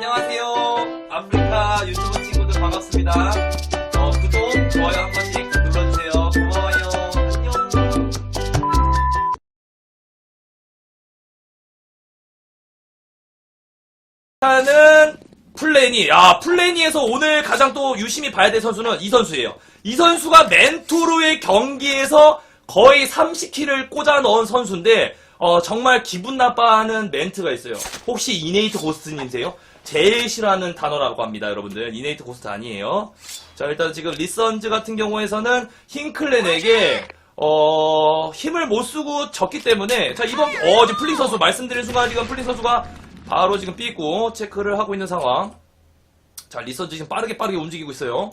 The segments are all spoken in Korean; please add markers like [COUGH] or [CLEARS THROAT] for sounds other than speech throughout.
안녕하세요. 아프리카 유튜브 친구들 반갑습니다. 어, 구독, 좋아요 한 번씩 눌러주세요. 고마워요. 안녕. 일단은 플래니. 야, 플래니에서 오늘 가장 또 유심히 봐야 될 선수는 이 선수예요. 이 선수가 멘토로의 경기에서 거의 30킬을 꽂아 넣은 선수인데, 어, 정말 기분 나빠하는 멘트가 있어요. 혹시 이네이트 고스트님이세요? 제일 싫어하는 단어라고 합니다, 여러분들. 이네이트 고스트 아니에요. 자, 일단 지금 리선즈 같은 경우에서는 흰클랜에게, 어, 힘을 못 쓰고 졌기 때문에, 자, 이번, 어, 지금 플링 선수, 말씀드린 순간 지금 플링 선수가 바로 지금 삐고 체크를 하고 있는 상황. 자, 리선즈 지금 빠르게 빠르게 움직이고 있어요.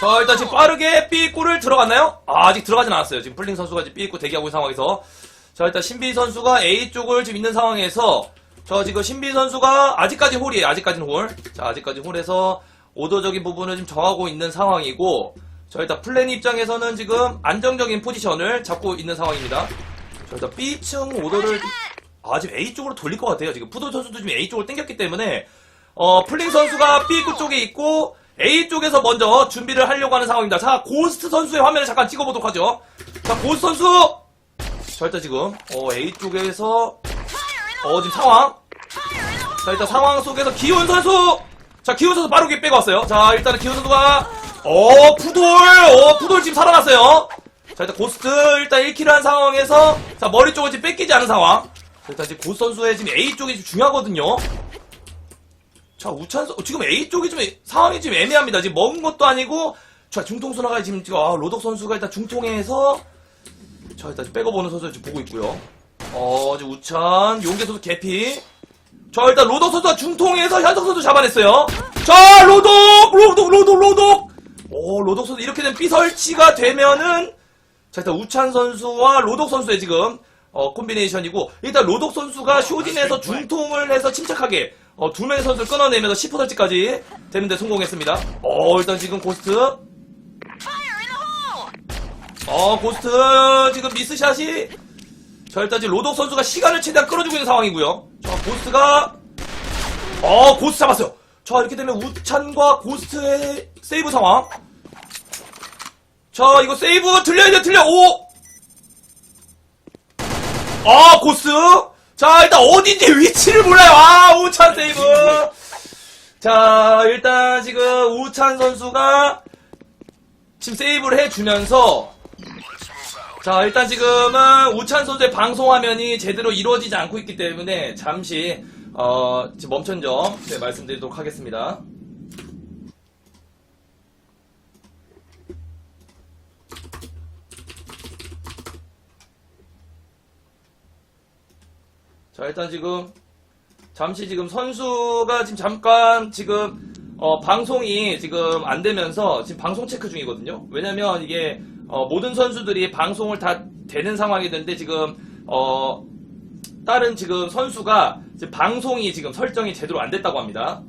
자, 일단 지금 빠르게 삐꾸를 들어갔나요? 아, 아직 들어가진 않았어요. 지금 플링 선수가 지금 삐꾸 대기하고 있는 상황에서. 자, 일단 신비 선수가 A 쪽을 지금 있는 상황에서, 저 지금 신비 선수가 아직까지 홀이에요. 아직까지는 홀. 자, 아직까지 홀에서 오더적인 부분을 지금 정하고 있는 상황이고, 자, 일단 플랜 입장에서는 지금 안정적인 포지션을 잡고 있는 상황입니다. 자, 일단 B층 오더를, 아, 지금 A 쪽으로 돌릴 것 같아요. 지금 푸드 선수도 지금 A 쪽으로 땡겼기 때문에, 어, 플링 선수가 B구 쪽에 있고, A 쪽에서 먼저 준비를 하려고 하는 상황입니다. 자, 고스트 선수의 화면을 잠깐 찍어보도록 하죠. 자, 고스트 선수! 자, 일단 지금, 어, A 쪽에서, 어, 지금 상황. 자, 일단 상황 속에서 기훈 선수! 자, 기훈 선수 빠르게 빼고 왔어요. 자, 일단은 기훈 선수가, 어, 푸돌! 어, 푸돌 지금 살아났어요. 자, 일단 고스트 일단 1킬을 한 상황에서, 자, 머리 쪽을 지금 뺏기지 않은 상황. 자, 일단 지금 고스트 선수의 지금 A 쪽이 지금 중요하거든요. 자, 우찬 선 지금 A 쪽이 좀 상황이 지금 애매합니다. 지금 먹은 것도 아니고, 자, 중통 수나가 지금 지금 아, 로덕 선수가 일단 중통에서 자, 일단 백업 오는 선수 지금 보고 있고요. 어, 지금 우찬, 용계 선수 개피. 자, 일단 로덕 선수가 중통에서 현석 선수 잡아냈어요. 자, 로덕! 로덕, 로덕, 로덕! 오, 로덕 선수 이렇게 되면 B 설치가 되면은 자, 일단 우찬 선수와 로덕 선수의 지금 어, 콤비네이션이고 일단 로덕 선수가 쇼딘에서 중통을 해서 침착하게 어, 두 명의 선수를 끊어내면서 10% 설치까지 되는데 성공했습니다. 어, 일단 지금 고스트 어, 고스트 지금 미스샷이 자, 일단 지금 로덕 선수가 시간을 최대한 끌어주고 있는 상황이고요. 자, 고스트가 어, 고스트 잡았어요. 자, 이렇게 되면 우찬과 고스트의 세이브 상황. 자, 이거 세이브 들려야 돼, 들려. 오! 아, 고스. 자, 일단 어딘지 위치를 몰라요. 아, 우찬 세이브. 자, 일단 지금 우찬 선수가 지금 세이브를 해주면서 자, 일단 지금은 우찬 선수의 방송 화면이 제대로 이루어지지 않고 있기 때문에 잠시 어, 멈춘 점 네, 말씀드리도록 하겠습니다. 자, 일단 지금 잠시 지금 선수가 지금 잠깐 지금 어, 방송이 지금 안 되면서 지금 방송 체크 중이거든요. 왜냐면 이게 어, 모든 선수들이 방송을 다 되는 상황이 됐는데 지금 어, 다른 지금 선수가 지금 방송이 지금 설정이 제대로 안 됐다고 합니다.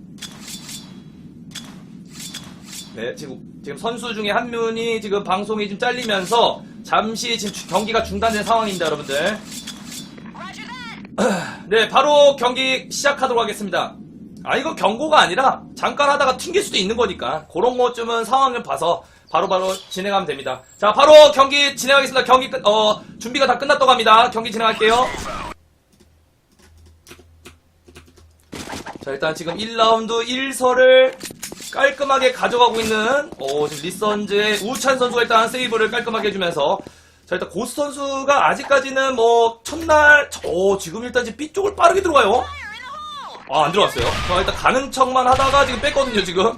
네, 지금, 지금 선수 중에 한 분이 지금 방송이 좀 잘리면서 잠시 지금 주- 경기가 중단된 상황입니다, 여러분들. [CLEARS THROAT] 네, 바로 경기 시작하도록 하겠습니다. 아, 이거 경고가 아니라 잠깐 하다가 튕길 수도 있는 거니까 그런 것쯤은 상황을 봐서 바로 바로 진행하면 됩니다. 자, 바로 경기 진행하겠습니다. 경기 끝, 어, 준비가 다 끝났다고 합니다. 경기 진행할게요. 자, 일단 지금 1라운드 1설을 깔끔하게 가져가고 있는, 어, 지금 리선즈의 우찬 선수가 일단 세이브를 깔끔하게 해주면서, 자, 일단 고스 선수가 아직까지는 뭐, 첫날, 어, 지금 일단 지금 B 쪽을 빠르게 들어가요. 아, 안 들어갔어요. 자, 일단 가는 척만 하다가 지금 뺐거든요, 지금.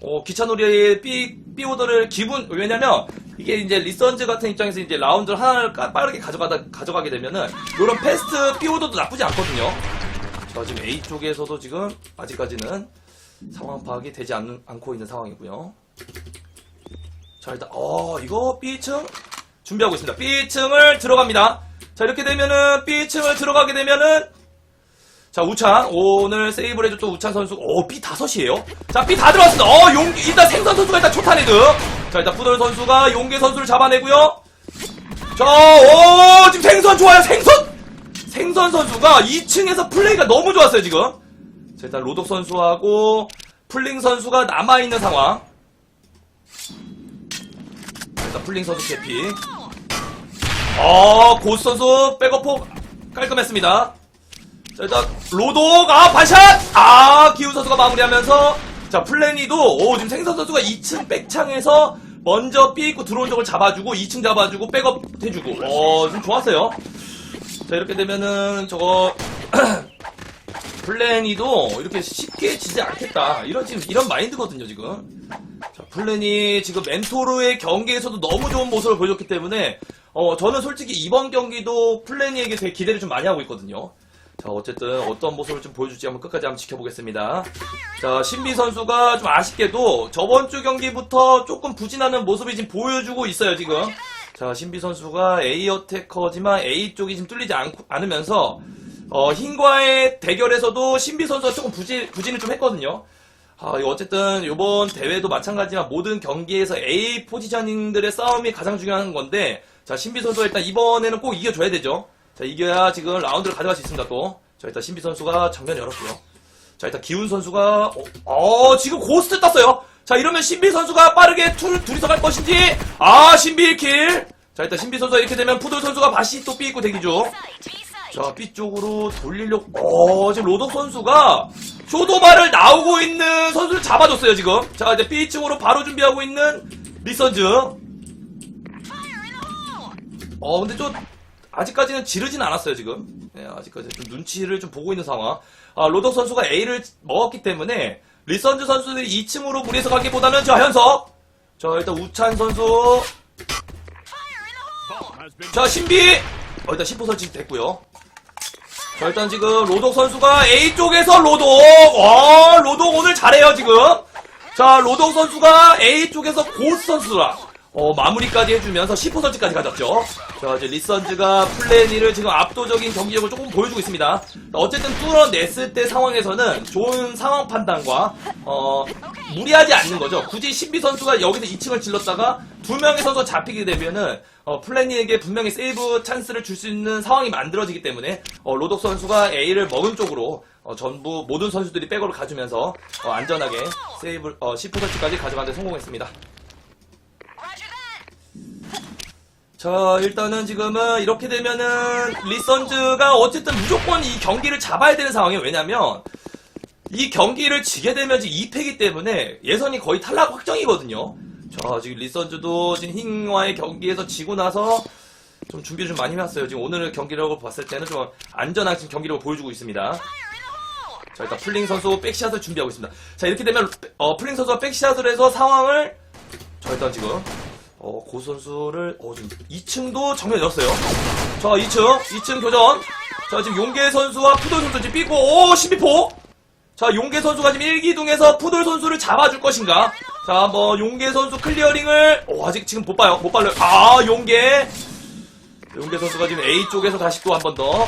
어, 기차놀이의 B, B 오더를 기분, 왜냐면, 이게 이제 리선즈 같은 입장에서 이제 라운드를 하나를 까- 빠르게 가져가다, 가져가게 되면은, 요런 패스트 B 오더도 나쁘지 않거든요. 자, 지금 A 쪽에서도 지금 아직까지는 상황 파악이 되지 않, 않고 있는 상황이고요. 자, 일단, 어, 이거 B층 준비하고 있습니다. B층을 들어갑니다. 자, 이렇게 되면은 B층을 들어가게 되면은 자, 우찬. 오늘 세이브를 해줬던 우찬 선수. 오, B 다섯이에요. 자, B 다 들어왔습니다. 어, 용, 일단 생선 선수가 일단 초탄 헤드. 자, 일단 푸들 선수가 용계 선수를 잡아내고요. 자, 오, 지금 생선 좋아요, 생선! 생선 선수가 2층에서 플레이가 너무 좋았어요, 지금. 자, 일단 로독 선수하고 플링 선수가 남아있는 상황. 자, 일단 플링 선수 캐피. 어, 고스 선수 백업폭 깔끔했습니다. 자, 일단 로독, 아, 반샷! 아, 기훈 선수가 마무리하면서 자, 플래니도 오, 지금 생선 선수가 2층 백창에서 먼저 삐 입고 들어온 적을 잡아주고 2층 잡아주고 백업 해주고 어, 좀 좋았어요. 자, 이렇게 되면은 저거 [CLEARS THROAT] 플래니도 이렇게 쉽게 지지 않겠다. 이런 지금 이런 마인드거든요, 지금. 자, 플랜이 지금 멘토르의 경기에서도 너무 좋은 모습을 보여줬기 때문에 어 저는 솔직히 이번 경기도 플랜이에게 되게 기대를 좀 많이 하고 있거든요. 자 어쨌든 어떤 모습을 좀 보여줄지 한번 끝까지 한번 지켜보겠습니다. 자 신비 선수가 좀 아쉽게도 저번 주 경기부터 조금 부진하는 모습이 지금 보여주고 있어요 지금. 자 신비 선수가 A 어태커지만 A 쪽이 지금 뚫리지 않, 않으면서 어, 흰과의 대결에서도 신비 선수가 조금 부진, 부진을 좀 했거든요. 아, 어쨌든 이번 대회도 마찬가지지만 모든 경기에서 A 포지셔닝들의 싸움이 가장 중요한 건데 자 신비 선수가 일단 이번에는 꼭 이겨줘야 되죠. 자 이겨야 지금 라운드를 가져갈 수 있습니다 또. 자 일단 신비 선수가 정면 열었고요. 자 일단 기훈 선수가 어, 어, 지금 고스트 땄어요. 자 이러면 신비 선수가 빠르게 둘, 둘이서 갈 것인지 아 신비 1킬. 자 일단 신비 선수가 이렇게 되면 푸들 선수가 다시 또삐 입고 대기죠. 자, B 쪽으로 돌리려고, 어, 지금 로독 선수가 쇼도바를 나오고 있는 선수를 잡아줬어요, 지금. 자, 이제 B 쪽으로 바로 준비하고 있는 리선즈. 어, 근데 좀, 아직까지는 지르진 않았어요, 지금. 네, 아직까지 좀 눈치를 좀 보고 있는 상황. 아, 로독 선수가 A를 먹었기 때문에, 리선즈 선수들이 2층으로 무리해서 가기보다는, 자, 현석. 자, 일단 우찬 선수. 자, 신비. 어, 일단 10호 설치 됐고요. 자, 일단 지금 로독 선수가 A 쪽에서 로독. 와, 로독 오늘 잘해요, 지금. 자, 로독 선수가 A 쪽에서 고스 선수라. 어, 마무리까지 해주면서 10호 설치까지 가졌죠. 자, 이제 리선즈가 플래니를 지금 압도적인 경기력을 조금 보여주고 있습니다. 어쨌든 뚫어냈을 때 상황에서는 좋은 상황 판단과, 어, 무리하지 않는 거죠. 굳이 신비 선수가 여기서 2층을 질렀다가 두 명의 선수가 잡히게 되면은, 어, 플래니에게 분명히 세이브 찬스를 줄 수 있는 상황이 만들어지기 때문에, 어, 로독 선수가 A를 먹은 쪽으로, 어, 전부 모든 선수들이 백으로 가주면서, 어, 안전하게 세이브, 어, 10호 설치까지 가져가는 데 성공했습니다. 자, 일단은 지금은 이렇게 되면은 리선즈가 어쨌든 무조건 이 경기를 잡아야 되는 상황이에요. 왜냐면 이 경기를 지게 되면 지금 2패이기 때문에 예선이 거의 탈락 확정이거든요. 자, 지금 리선즈도 지금 흰와의 경기에서 지고 나서 좀 준비 좀 많이 해왔어요. 지금 오늘 경기력을 봤을 때는 좀 안전한 지금 경기력을 보여주고 있습니다. 자, 일단 플링 선수 백샷을 준비하고 있습니다. 자, 이렇게 되면 어, 플링 선수가 백샷을 해서 상황을 자, 일단 지금 어, 고 선수를, 어, 지금 2층도 정면 열었어요. 자, 2층, 2층 교전. 자, 지금 용계 선수와 푸돌 선수 지금 삐고, 오, 12포! 자, 용계 선수가 지금 1기둥에서 푸돌 선수를 잡아줄 것인가? 자, 한번 용계 선수 클리어링을, 오, 아직 지금 못 봐요. 못 발려요. 아, 용계. 용계 선수가 지금 A 쪽에서 다시 또 한 번 더.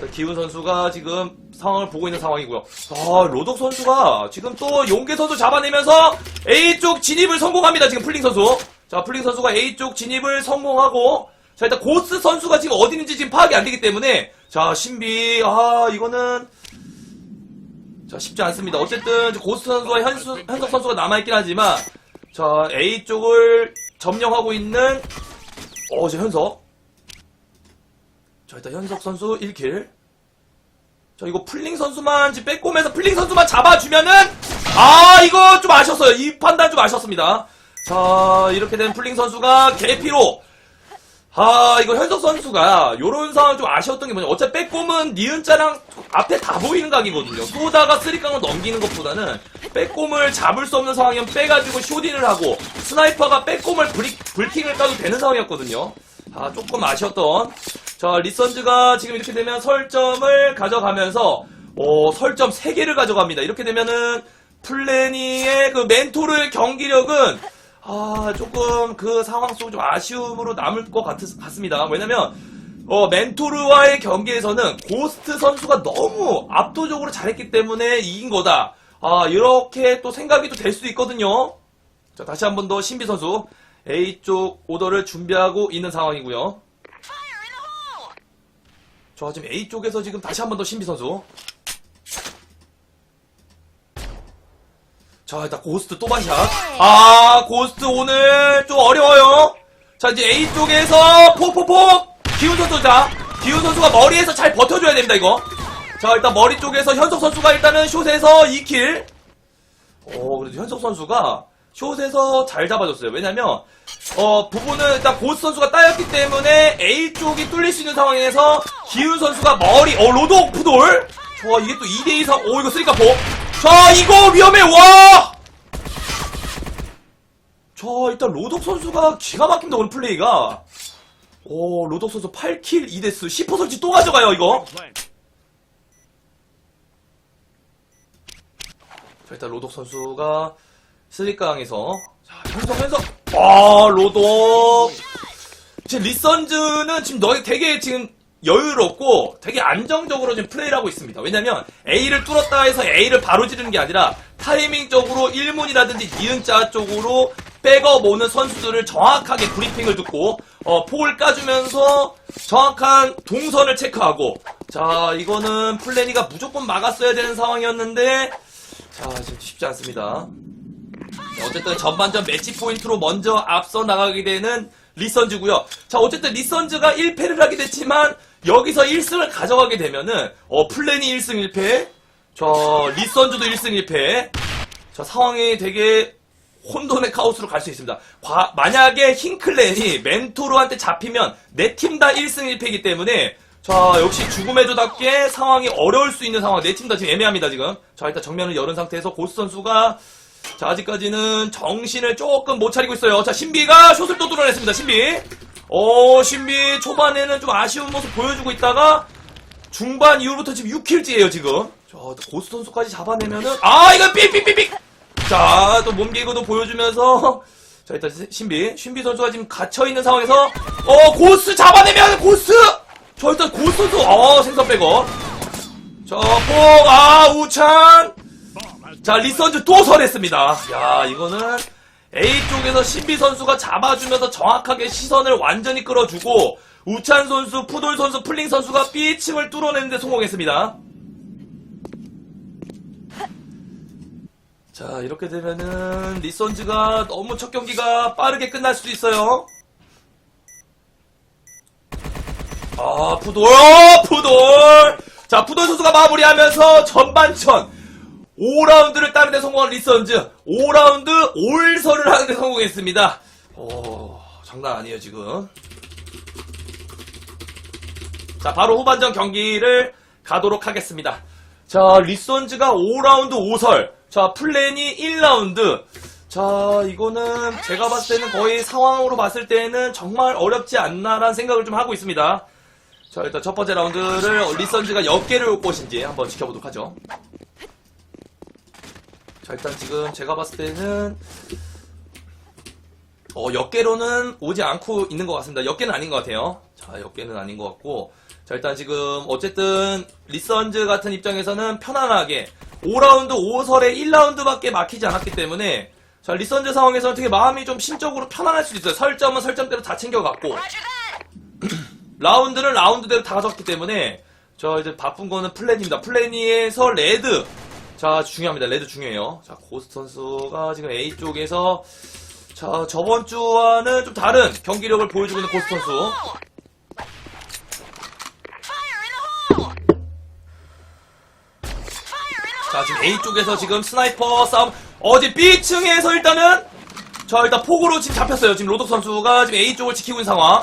자, 기훈 선수가 지금 상황을 보고 있는 상황이고요. 아, 로독 선수가 지금 또 용계 선수 잡아내면서 A 쪽 진입을 성공합니다. 지금 플링 선수. 자, 플링 선수가 A 쪽 진입을 성공하고, 자, 일단 고스 선수가 지금 어디 있는지 지금 파악이 안 되기 때문에, 자, 신비, 아, 이거는, 자, 쉽지 않습니다. 어쨌든, 고스 선수와 현수, 현석 선수가 남아있긴 하지만, 자, A 쪽을 점령하고 있는, 어, 제 현석. 자, 일단 현석 선수 1킬. 자, 이거 플링 선수만, 지금 빼꼼해서 플링 선수만 잡아주면은, 아, 이거 좀 아쉬웠어요. 이 판단 좀 아쉬웠습니다. 자, 이렇게 된 플링 선수가 개피로. 아, 이거 현석 선수가 요런 상황 좀 아쉬웠던 게 뭐냐. 어차피 빼꼼은 니은자랑 앞에 다 보이는 각이거든요. 쏘다가 쓰리깡을 넘기는 것보다는 빼꼼을 잡을 수 없는 상황이면 빼가지고 쇼딘을 하고 스나이퍼가 빼꼼을 브리, 불킹을 까도 되는 상황이었거든요. 아, 조금 아쉬웠던. 자, 리선즈가 지금 이렇게 되면 설점을 가져가면서, 어, 설점 3개를 가져갑니다. 이렇게 되면은, 플래니의 그 멘토르의 경기력은, 아, 조금 그 상황 속 좀 아쉬움으로 남을 것 같, 같습니다. 왜냐면, 어, 멘토르와의 경기에서는 고스트 선수가 너무 압도적으로 잘했기 때문에 이긴 거다. 아, 이렇게 또 생각이 또 될 수도 있거든요. 자, 다시 한 번 더 신비 선수 A 쪽 오더를 준비하고 있는 상황이고요. 저 지금 A 쪽에서 지금 다시 한 번 더 신비 선수. 자, 일단 고스트 또 반샷. 아, 고스트 오늘 좀 어려워요. 자, 이제 A 쪽에서 폭폭폭! 기훈 선수 자. 기훈 선수가 머리에서 잘 버텨줘야 됩니다, 이거. 자, 일단 머리 쪽에서 현석 선수가 일단은 숏에서 2킬. 어, 그래도 현석 선수가 숏에서 잘 잡아줬어요. 왜냐면, 어, 부분은 일단 고스 선수가 따였기 때문에 A 쪽이 뚫릴 수 있는 상황에서 기훈 선수가 머리, 어, 로드 푸돌? 좋아, 이게 또 2대 이상, 오, 이거 쓰리카포. 자, 이거 위험해, 와! 자, 일단 로독 선수가 기가 막힙니다, 오늘 플레이가. 오, 로독 선수 8킬 2데스, 10% 설치 또 가져가요, 이거. 자, 일단 로독 선수가 스리강에서 자, 현석 현석 아 로독 지금 리선즈는 지금 너희 되게 지금 여유롭고 되게 안정적으로 지금 플레이를 하고 있습니다. 왜냐면 A를 뚫었다 해서 A를 바로 지르는 게 아니라 타이밍적으로 1문이라든지 니은자 쪽으로 백업 오는 선수들을 정확하게 브리핑을 듣고 어, 폭을 까주면서 정확한 동선을 체크하고 자 이거는 플래니가 무조건 막았어야 되는 상황이었는데 자, 지금 쉽지 않습니다. 어쨌든 전반전 매치 포인트로 먼저 앞서 나가게 되는 리선즈고요. 자, 어쨌든 리선즈가 1패를 하게 됐지만 여기서 1승을 가져가게 되면은 어, 플랜이 1승 1패. 저 리선즈도 1승 1패. 자, 상황이 되게 혼돈의 카오스로 갈 수 있습니다. 과- 만약에 흰클랜이 멘토르한테 잡히면 내팀다 1승 1패이기 때문에 자 역시 죽음의 조답게 상황이 어려울 수 있는 상황 내팀다 지금 애매합니다 지금 자 일단 정면을 열은 상태에서 고스 선수가 자 아직까지는 정신을 조금 못 차리고 있어요 자 신비가 숏을 또 뚫어냈습니다 신비 어 신비 초반에는 좀 아쉬운 모습 보여주고 있다가 중반 이후부터 지금 6킬째예요 지금 자 고스 선수까지 잡아내면은 아 이거 삑삑삑삑 자, 또 몸개그도 보여주면서, 자, 일단 신비. 신비 선수가 지금 갇혀 있는 상황에서, 어, 고스 잡아내면 고스! 저 일단 고스 선수, 어, 생선 빼고. 저, 폭, 아, 우찬! 자, 리선즈 또 설했습니다. 야, 이거는 A 쪽에서 신비 선수가 잡아주면서 정확하게 시선을 완전히 끌어주고, 우찬 선수, 푸돌 선수, 플링 선수가 B층을 뚫어내는데 성공했습니다. 자, 이렇게 되면은 리선즈가 너무 첫 경기가 빠르게 끝날 수도 있어요. 아, 푸돌, 푸돌! 자, 푸돌 선수가 마무리하면서 전반전 5라운드를 따는데 성공한 리선즈 5라운드 올설을 하는데 성공했습니다. 오, 장난 아니에요, 지금. 자, 바로 후반전 경기를 가도록 하겠습니다. 자, 리선즈가 5라운드 5설. 자, 플랜이 1라운드. 자, 이거는 제가 봤을 때는 거의 상황으로 봤을 때는 정말 어렵지 않나라는 생각을 좀 하고 있습니다. 자, 일단 첫 번째 라운드를 리선즈가 몇 개를 올 것인지 한번 지켜보도록 하죠. 자, 일단 지금 제가 봤을 때는 어, 역 개로는 오지 않고 있는 것 같습니다. 역 개는 아닌 것 같아요. 자, 역 개는 아닌 것 같고. 자, 일단 지금, 어쨌든, 리선즈 같은 입장에서는 편안하게, 5라운드 5설에 1라운드밖에 막히지 않았기 때문에, 자, 리선즈 상황에서는 되게 마음이 좀 심적으로 편안할 수 있어요. 설점은 설점대로 다 챙겨갔고, [CLEARS THROAT] 라운드는 라운드대로 다 가졌기 때문에, 저 이제 바쁜 거는 플래니입니다. 플래니에서 레드. 자, 중요합니다. 레드 중요해요. 자, 고스트 선수가 지금 A 쪽에서, 자, 저번 주와는 좀 다른 경기력을 보여주고 있는 고스트 선수. 자, 지금 A 쪽에서 지금 스나이퍼 싸움. 어제 B층에서 일단은, 자, 일단 폭으로 지금 잡혔어요. 지금 로독 선수가 지금 A 쪽을 지키고 있는 상황.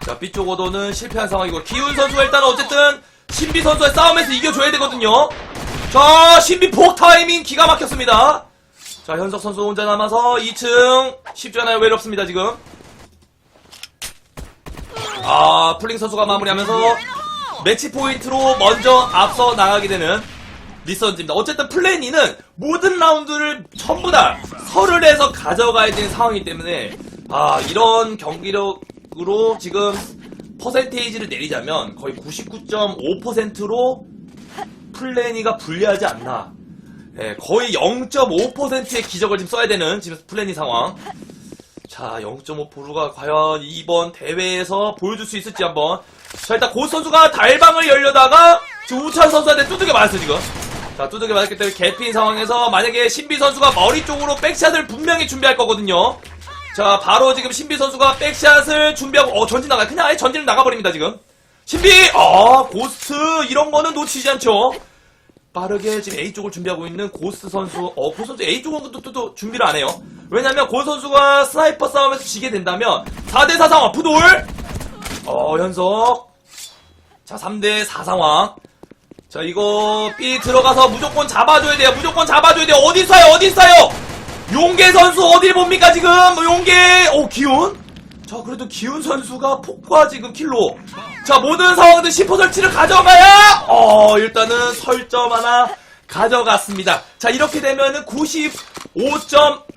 자, B 쪽 오도는 실패한 상황이고, 기훈 선수가 일단 어쨌든, 신비 선수의 싸움에서 이겨줘야 되거든요. 자, 신비 폭 타이밍 기가 막혔습니다. 자, 현석 선수 혼자 남아서 2층. 쉽지 않아요. 외롭습니다, 지금. 아, 플링 선수가 마무리하면서 매치 포인트로 먼저 앞서 나가게 되는 리선즈입니다. 어쨌든 플래니는 모든 라운드를 전부 다 설을 해서 가져가야 되는 상황이기 때문에 아 이런 경기력으로 지금 퍼센테이지를 내리자면 거의 99.5%로 플래니가 불리하지 않나. 예, 거의 0.5%의 기적을 지금 써야 되는 지금 플래니 상황. 자, 0.5%가 과연 이번 대회에서 보여줄 수 있을지 한번. 자, 일단 고 선수가 달방을 열려다가 지금 우찬 선수한테 두들겨 맞았어요, 지금. 자, 두들겨 맞았기 때문에 개피인 상황에서 만약에 신비 선수가 머리 쪽으로 백샷을 분명히 준비할 거거든요. 자, 바로 지금 신비 선수가 백샷을 준비하고, 어, 전진 나가요. 그냥 아예 전진을 나가버립니다, 지금. 신비! 아, 고스트, 이런 거는 놓치지 않죠. 빠르게 지금 A 쪽을 준비하고 있는 고스트 선수, 어, 고스트 선수 A 쪽은 또, 또, 또 준비를 안 해요. 왜냐면 고 선수가 스나이퍼 싸움에서 지게 된다면 4대4 상황, 푸돌! 어, 현석. 자, 3대4 상황. 자, 이거 B 들어가서 무조건 잡아줘야 돼요. 무조건 잡아줘야 돼요. 어디 있어요? 어디 있어요? 용계 선수 어딜 봅니까, 지금? 뭐 용계, 오, 기운? 자, 그래도 기운 선수가 폭과 지금 킬로. 자, 모든 상황들 10% 설치를 가져가야, 어, 일단은 설점 하나 가져갔습니다. 자, 이렇게 되면은 95.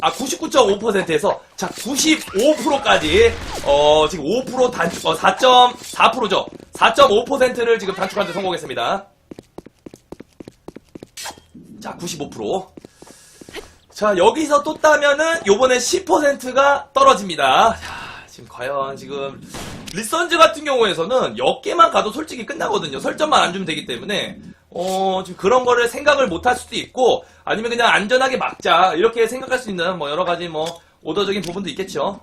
아, 99.5%에서, 자, 95%까지, 어, 지금 5% 단축, 어, 4.4%죠. 4.5%를 지금 단축하는 데 성공했습니다. 자, 95%. 자, 여기서 또 따면은 요번에 10%가 떨어집니다. 자, 지금 과연 지금 리선즈 같은 경우에서는 역계만 가도 솔직히 끝나거든요. 설정만 안 주면 되기 때문에 어, 지금 그런 거를 생각을 못 할 수도 있고 아니면 그냥 안전하게 막자 이렇게 생각할 수 있는 뭐 여러 가지 뭐 오더적인 부분도 있겠죠.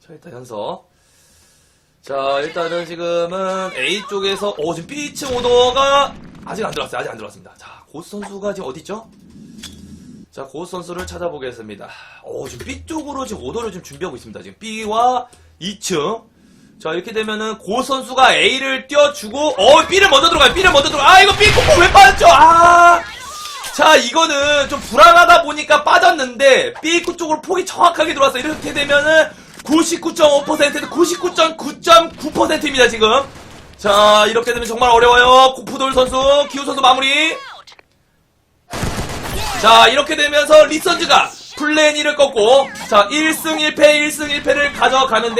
자, 일단 현석. 자, 일단은 지금은 A 쪽에서, 오, 지금 B층 오더가 아직 안 들어왔어요. 아직 안 들어왔습니다. 자, 고스 선수가 지금 어디 있죠? 자, 고스 선수를 찾아보겠습니다. 오, 지금 B 쪽으로 지금 오더를 지금 준비하고 있습니다. 지금 B와 2층. 자, 이렇게 되면은 고 선수가 A를 띄워주고, 어, B를 먼저 들어가요. B를 먼저 들어가. 아, 이거 B 코코 왜 빠졌죠? 아! 자, 이거는 좀 불안하다 보니까 빠졌는데, B구 쪽으로 폭이 정확하게 들어왔어요. 이렇게 되면은 99.5%에서 99.9.9%입니다, 지금. 자, 이렇게 되면 정말 어려워요. 고프돌 선수, 기우 선수 마무리. 자, 이렇게 되면서 리선즈가 1을 꺾고, 자, 1승 1패, 1승 1패를 가져가는데,